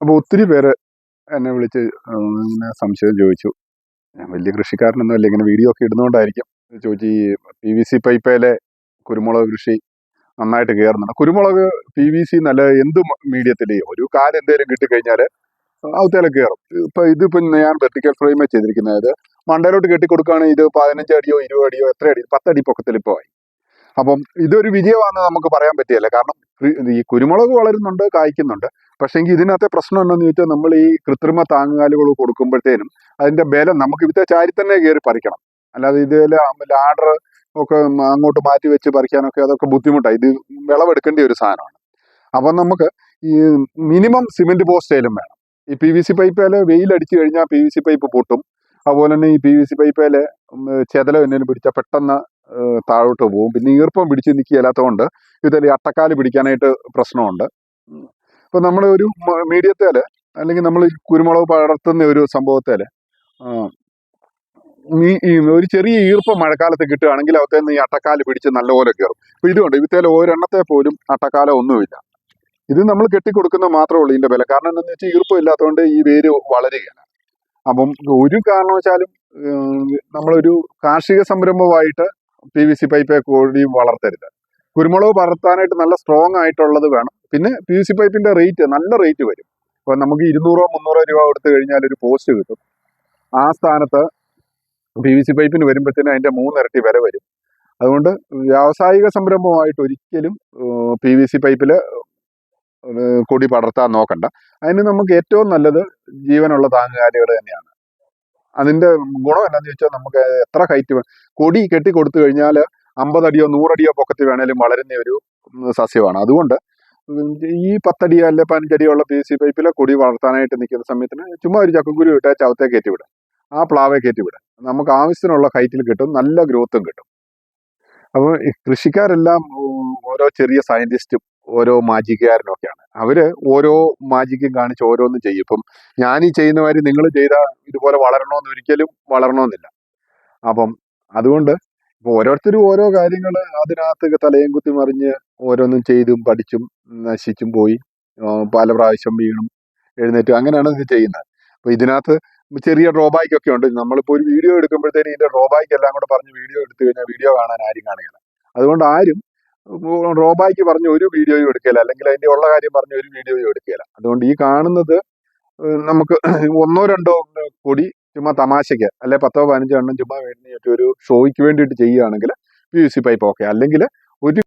അപ്പോൾ ഒത്തിരി പേര് എന്നെ വിളിച്ച് ഇങ്ങനെ സംശയം ചോദിച്ചു. ഞാൻ വലിയ കൃഷിക്കാരനൊന്നും അല്ല ഇങ്ങനെ വീഡിയോ ഒക്കെ ഇടുന്നതുകൊണ്ടായിരിക്കും ചോദിച്ചു ഈ പി വി സി പൈപ്പയിലെ കുരുമുളക് കൃഷി നന്നായിട്ട് കയറുന്നുണ്ട് കുരുമുളക് പി വി സി നല്ല എന്ത് മീഡിയത്തിൽ ഒരു കാൽ എന്തെങ്കിലും കിട്ടിക്കഴിഞ്ഞാൽ അവത്തേലെ കയറും ഇപ്പം ഇതിപ്പം ഞാൻ വെർട്ടിക്കൽ ഫ്രെയിമേ ചെയ്തിരിക്കുന്നത്. അതായത് മണ്ടയിലോട്ട് കെട്ടിക്കൊടുക്കുകയാണെങ്കിൽ ഇത് പതിനഞ്ച് അടിയോ ഇരുപത് അടിയോ എത്ര അടി പത്തടി പൊക്കത്തിൽ ഇപ്പോൾ ആയി. അപ്പം ഇതൊരു വിജയമാണെന്ന് നമുക്ക് പറയാൻ പറ്റിയല്ല. കാരണം ഈ കുരുമുളക് വളരുന്നുണ്ട് കായ്ക്കുന്നുണ്ട്. പക്ഷേങ്കിൽ ഇതിനകത്തെ പ്രശ്നം എന്താണെന്ന് ചോദിച്ചാൽ നമ്മൾ ഈ കൃത്രിമ താങ്ങുകാലുകൾ കൊടുക്കുമ്പോഴത്തേനും അതിന്റെ ബലം നമുക്ക് ഇവിടുത്തെ ചാരി തന്നെ കയറി പറിക്കണം. അല്ലാതെ ഇതിൽ ലാഡർ ഒക്കെ അങ്ങോട്ട് മാറ്റി വെച്ച് പറിക്കാനൊക്കെ അതൊക്കെ ബുദ്ധിമുട്ടാണ് ഇത് വിളവെടുക്കേണ്ട ഒരു സാധനമാണ്. അപ്പം നമുക്ക് ഈ മിനിമം സിമെന്റ് പോസ്റ്റേലും വേണം. ഈ പി വി സി പൈപ്പിൽ വെയിലടിച്ചു കഴിഞ്ഞാൽ പി വി സി പൈപ്പ് പൊട്ടും. അതുപോലെ തന്നെ ഈ പി വി സി പൈപ്പിൽ ചെതല എന്തെങ്കിലും പിടിച്ചാൽ പെട്ടെന്ന് താഴോട്ട് പോകും. പിന്നെ ഈർപ്പം പിടിച്ച് നിൽക്കില്ലാത്തതുകൊണ്ട് ഇതിൽ അട്ടക്കാൽ പിടിക്കാനായിട്ട് പ്രശ്നമുണ്ട്. ഇപ്പം നമ്മൾ ഒരു മീഡിയത്തേൽ അല്ലെങ്കിൽ നമ്മൾ കുരുമുളക് പടർത്തുന്ന ഒരു സംഭവത്തേൽ ഈ ഒരു ചെറിയ ഈർപ്പം മഴക്കാലത്ത് കിട്ടുകയാണെങ്കിൽ അവത്തേന്ന് ഈ അട്ടക്കാൽ പിടിച്ച് നല്ലപോലെ കയറും. അപ്പോൾ ഇതുകൊണ്ട് ഇവത്തേൽ ഒരെണ്ണത്തെ പോലും അട്ടക്കാലം ഒന്നുമില്ല. ഇത് നമ്മൾ കെട്ടിക്കൊടുക്കുന്ന മാത്രമേ ഉള്ളൂ ഇതിന്റെ വില. കാരണം എന്താണെന്ന് വെച്ചാൽ ഈർപ്പം ഇല്ലാത്തതുകൊണ്ട് ഈ വേര് വളരുകയാണ്. അപ്പം ഒരു കാരണവശാലും നമ്മളൊരു കാർഷിക സംരംഭമായിട്ട് പി വി സി പൈപ്പ് കൂടി വളർത്തരുത്. കുരുമുളക് വളർത്താനായിട്ട് നല്ല സ്ട്രോങ് ആയിട്ടുള്ളത് വേണം. പിന്നെ പി വി സി പൈപ്പിന്റെ റേറ്റ് നല്ല റേറ്റ് വരും. ഇപ്പൊ നമുക്ക് ഇരുന്നൂറോ മുന്നൂറോ രൂപ കൊടുത്തു കഴിഞ്ഞാൽ ഒരു പോസ്റ്റ് കിട്ടും. ആ സ്ഥാനത്ത് പി വി സി പൈപ്പിന് വരുമ്പോഴത്തേനും അതിന്റെ മൂന്നിരട്ടി വില വരും. അതുകൊണ്ട് വ്യാവസായിക സംരംഭമായിട്ട് ഒരിക്കലും പി വി സി പൈപ്പിൽ കൊടി പടർത്താൻ നോക്കണ്ട. അതിന് നമുക്ക് ഏറ്റവും നല്ലത് ജീവനുള്ള താങ്ങുകാലികൾ തന്നെയാണ്. അതിന്റെ ഗുണം എന്താണെന്ന് ചോദിച്ചാൽ നമുക്ക് എത്ര ഹൈറ്റ് കൊടി കെട്ടി കൊടുത്തു കഴിഞ്ഞാൽ അമ്പതടിയോ നൂറടിയോ പൊക്കത്തിൽ വേണേലും വളരുന്ന ഒരു സസ്യമാണ്. അതുകൊണ്ട് ഈ പത്തടിയോ അല്ലെ പതിനഞ്ചടിയോ ഉള്ള പി സി പൈപ്പിലെ കൊടി വളർത്താനായിട്ട് നിൽക്കുന്ന സമയത്തിന് ചുമ്മാ ഒരു ചക്കക്കുരു ഇട്ടാൽ ചവത്തെ കയറ്റി വിടാം. ആ പ്ലാവെ കയറ്റി വിടാം. നമുക്ക് ആവശ്യത്തിനുള്ള ഹൈറ്റിൽ കിട്ടും നല്ല ഗ്രോത്തും കിട്ടും. അപ്പോൾ കൃഷിക്കാരെല്ലാം ഓരോ ചെറിയ സയന്റിസ്റ്റും ഓരോ മാജിക്കുകാരനൊക്കെയാണ്. അവർ ഓരോ മാജിക്കും കാണിച്ച് ഓരോന്നും ചെയ്യും. ഇപ്പം ഞാൻ ഈ ചെയ്യുന്ന കാര്യം നിങ്ങൾ ചെയ്ത ഇതുപോലെ വളരണമെന്ന് ഒരിക്കലും വളരണമെന്നില്ല. അപ്പം അതുകൊണ്ട് ഇപ്പൊ ഓരോരുത്തരും ഓരോ കാര്യങ്ങൾ അതിനകത്ത് തലയും കുത്തി മറിഞ്ഞ് ഓരോന്നും ചെയ്തും പഠിച്ചും നശിച്ചും പോയി. പല പ്രാവശ്യം വീണും എഴുന്നേറ്റും അങ്ങനെയാണ് ഇത് ചെയ്യുന്നത്. അപ്പൊ ഇതിനകത്ത് ചെറിയ ഡ്രോബാക്ക് ഒക്കെ ഉണ്ട്. നമ്മളിപ്പോൾ ഒരു വീഡിയോ എടുക്കുമ്പോഴത്തേനും ഇതിന്റെ ഡ്രോബാക്ക് എല്ലാം കൂടെ പറഞ്ഞ് വീഡിയോ എടുത്തു കഴിഞ്ഞാൽ വീഡിയോ കാണാൻ ആരും കാണുകയില്ല അതുകൊണ്ട് ആരും ഡ്രോബാക്ക് പറഞ്ഞ ഒരു വീഡിയോയും എടുക്കില്ല അല്ലെങ്കിൽ അതിന്റെ ഉള്ള കാര്യം പറഞ്ഞ ഒരു വീഡിയോയും എടുക്കില്ല അതുകൊണ്ട് ഈ കാണുന്നത് നമുക്ക് ഒന്നോ രണ്ടോ കൂടി ചുമ്മാ തമാശയ്ക്ക് അല്ലെ പത്തോ പതിനഞ്ചോ എണ്ണം ചുമ്മാ വേണ്ടി ഒരു ഷോയ്ക്ക് വേണ്ടിയിട്ട് ചെയ്യുകയാണെങ്കിൽ P U C pipe okay അല്ലെങ്കിൽ ഒരു